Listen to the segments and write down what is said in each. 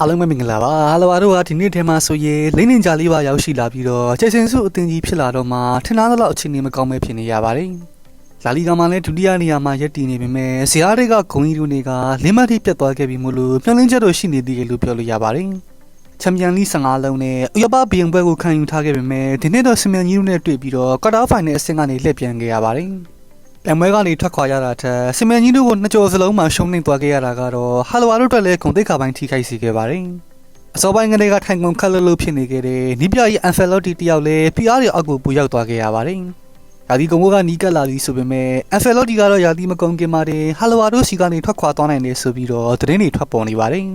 အားလုံးပဲမင်္ဂလာပါဟာလိုဝါတို့ကဒီနေ့ထဲမှာဆိုရင်လိမ့်နေကြလေးပါရောက်ရှိလာပြီးတော့ချက်ချင်းစုအသင်ကြီးဖြစ်လာတော့မှထင်သားသလောက်အခြေအနေမကောင်းပဲဖြစ်နေရပါတယ်လာလီဂါမှာလည်းဒုတိယနေရာမှာရပ်တည်နေပေမဲ့ဇီယာတွေကဂုံကြီးတို့တွေကလင်းမတိပြတ်သွားခဲ့ပြီမို့လို့မျောလင်းချက်တို့ရှိနေသေးတယ်လို့ပြောလို့ရပါတယ်ချန်ပီယံလိ15လုံးနဲ့ဥရောပဘီယံပွဲကိုခံယူထားခဲ့ပေမဲ့ဒီနေ့တော့ဆီမန်ကြီးတို့နဲ့တွေ့ပြီးတော့ကွာတာဖိုင်နယ်အဆင့်ကနေလှည့်ပြန်ခဲ့ရပါတယ် ပြိုင်ပွဲကနေထွက်ခွာရတာထက်ဆီမန်ကြီးတို့ကိုနှစ်ကြော်စလုံးမှာရှုံးနေသွားခဲ့ရတာကတော့ဟာလိုဝါတို့အတွက်လည်းဂုံတိတ်ခါပိုင်းထိခိုက်စေခဲ့ပါတယ်အစောပိုင်းကလေးကထိုင်ကုန်ခက်လို့လို့ဖြစ်နေခဲ့တဲ့နီးပြကြီးအန်ဖယ်လော်တီတယောက်လည်း PR ရဲ့အောက်ကိုပူရောက်သွားခဲ့ရပါတယ်ရာသီကုန်ကနီးကပ်လာပြီဆိုပေမဲ့အန်ဖယ်လော်တီကတော့ရာသီမကုန်ခင်မှာတင်ဟာလိုဝါတို့စီကနေထွက်ခွာသွားနိုင်တယ်ဆိုပြီးတော့သတင်းတွေထွက်ပေါ်နေပါတယ်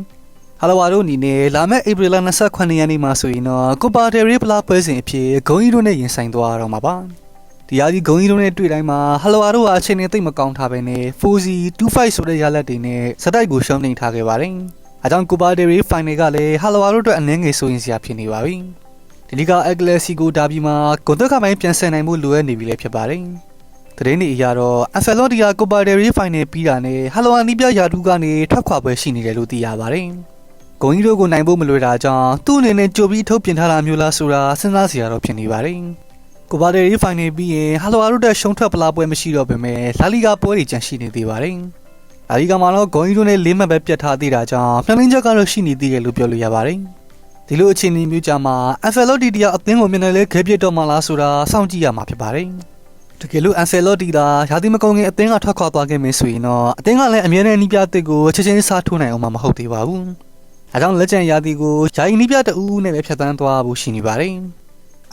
ဟာလိုဝါတို့အနေနဲ့လာမယ့်ဧပြီလ28ရက်နေ့မှာဆိုရင်တော့ကိုပါတယ်ရီပလာပွဲစဉ်အဖြစ်ဂုံကြီးတို့နဲ့ရင်ဆိုင်သွားရတော့မှာပါ ဒီရာဒီဂုံကြီးတို့နဲ့တွေ့တိုင်းမှာဟလဝါတို့ဟာအချိန်နဲ့တိတ်မကောင်းထားပဲနဲ့4-0 2-5ဆိုတဲ့ရလဒ်တွေနဲ့စတိုက်ကိုရှုံးနေထားခဲ့ပါတယ်။အဲကြောင့်ကိုပါတယ်ရီဖိုင်နယ်ကလည်းဟလဝါတို့အတွက်အနည်းငယ်စိုးရင်စရာဖြစ်နေပါပြီ။ဒီလီကအက်ကလက်စီကိုဒါဘီမှာဂွန်တက်ခပိုင်းပြန်ဆန်နိုင်မှုလိုအပ်နေပြီလည်းဖြစ်ပါတယ်။သတင်းတွေအရတော့အဖယ်လော်ဒီယာကိုပါတယ်ရီဖိုင်နယ်ပြီးတာနဲ့ဟလဝါနီးပြယာတူကနေထွက်ခွာပွဲရှိနေတယ်လို့သိရပါတယ်။ဂုံကြီးတို့ကိုနိုင်ဖို့မလွယ်တာကြောင့်သူ့အနေနဲ့ကြိုပြီးထုတ်ပြင်ထားတာမျိုးလားဆိုတာစဉ်းစားစရာတော့ဖြစ်နေပါတယ်။ ကိုပါတယ်ရီဖိုင်နယ်ပြီးရင်ဟာလိုဝါတို့တက်ရှုံးထွက်ပလားပွဲမရှိတော့ပေမဲ့လာလီဂါပွဲတွေကျန်ရှိနေသေးပါတယ်။လာလီဂါမှာတော့ဂုံကြီးတို့နဲ့လေးမှတ်ပဲပြတ်ထားသေးတာကြောင့်မျှော်လင့်ချက်ကတော့ရှိနေသေးတယ်လို့ပြောလို့ရပါတယ်။ဒီလိုအခြေအနေမျိုးကြမှာအန်ဖယ်လော်တီတယောက်အသင်းကိုမျက်နှာလဲခဲပြစ်တော့မှလားဆိုတာစောင့်ကြည့်ရမှာဖြစ်ပါတယ်။တကယ်လို့အန်ဖယ်လော်တီသာရာသီမကုန်ခင်အသင်းကထွက်ခွာသွားခဲ့မယ်ဆိုရင်တော့အသင်းကလည်းအမြဲတမ်းနီးပြတစ်ကိုချက်ချင်းစားထိုးနိုင်အောင်မဟုတ်သေးပါဘူး။အဲကြောင့်လက်ကျန်ရာသီကိုယာယီနီးပြတူးနဲ့ပဲဖြတ်သန်းသွားဖို့ရှိနေပါတယ်။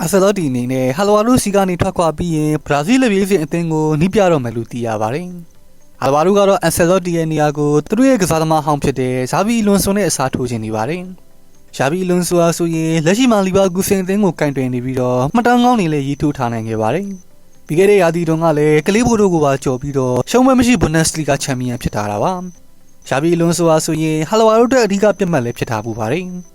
အဆယ်လော်တီအနေနဲ့ဟာလိုဝါတို့စီကနေထွက်ခွာပြီးရင်ဘရာဇီးလက်ပြေးစဉ်အသင်းကိုနီးပြတော့မယ်လို့သိရပါတယ်။ဟာလိုဝါတို့ကတော့အဆယ်လော်တီရဲ့နေရာကိုသူတို့ရဲ့ကစားသမားဟောင်းဖြစ်တဲ့ဇာဗီလွန်ဆွန်နဲ့အစားထိုးခြင်းနေပါတယ်။ဇာဗီလွန်ဆွန်အားဆိုရင်လက်ရှိမှာလီဗာပူးစင်အသင်းကိုကင်တွင်နေပြီးတော့မှတ်တမ်းကောင်းတွေလည်းရည်ထိုးထားနိုင်ခဲ့ပါတယ်။ပြီးခဲ့တဲ့ရာသီတုန်းကလည်းကလေးဘိုတို့ကိုပါကြော်ပြီးတော့ရှုံးမမရှိဘွန်ဒက်စလီဂါချန်ပီယံဖြစ်ထားတာပါ။ဇာဗီလွန်ဆွန်အားဆိုရင်ဟာလိုဝါတို့အတွက်အဓိကပြတ်မှတ်လည်းဖြစ်ထားပူပါတယ်။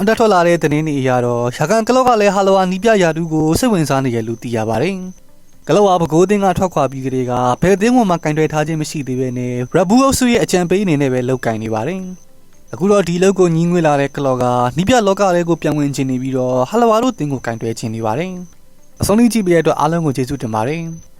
အန်တထွက်လာတဲ့သတင်းတွေအရတော့ရာကန်ကလော့ကလည်းဟာလိုဝါနီးပြရာတူကိုစိတ်ဝင်စားနေရလို့သိရပါတယ်။ကလော့ဝါဘကိုးတင်းကထွက်ခွာပြီးကလေးကဘယ်အသင်းမှမကင်တွယ်ထားခြင်းမရှိသေးပဲနဲ့ရဘူအုပ်စုရဲ့အကြံပေးအနေနဲ့ပဲလောက်ကင်နေပါတယ်။အခုတော့ဒီလောက်ကိုညီးငွေလာတဲ့ကလော့ကနီးပြလောကလေးကိုပြန်ဝင်ခြင်းနေပြီးတော့ဟာလိုဝါတို့တင်းကိုကင်တွယ်ခြင်းနေပါတယ်။အဆုံးထိကြည့်ပေးတဲ့အတွက်အားလုံးကိုကျေးဇူးတင်ပါတယ်။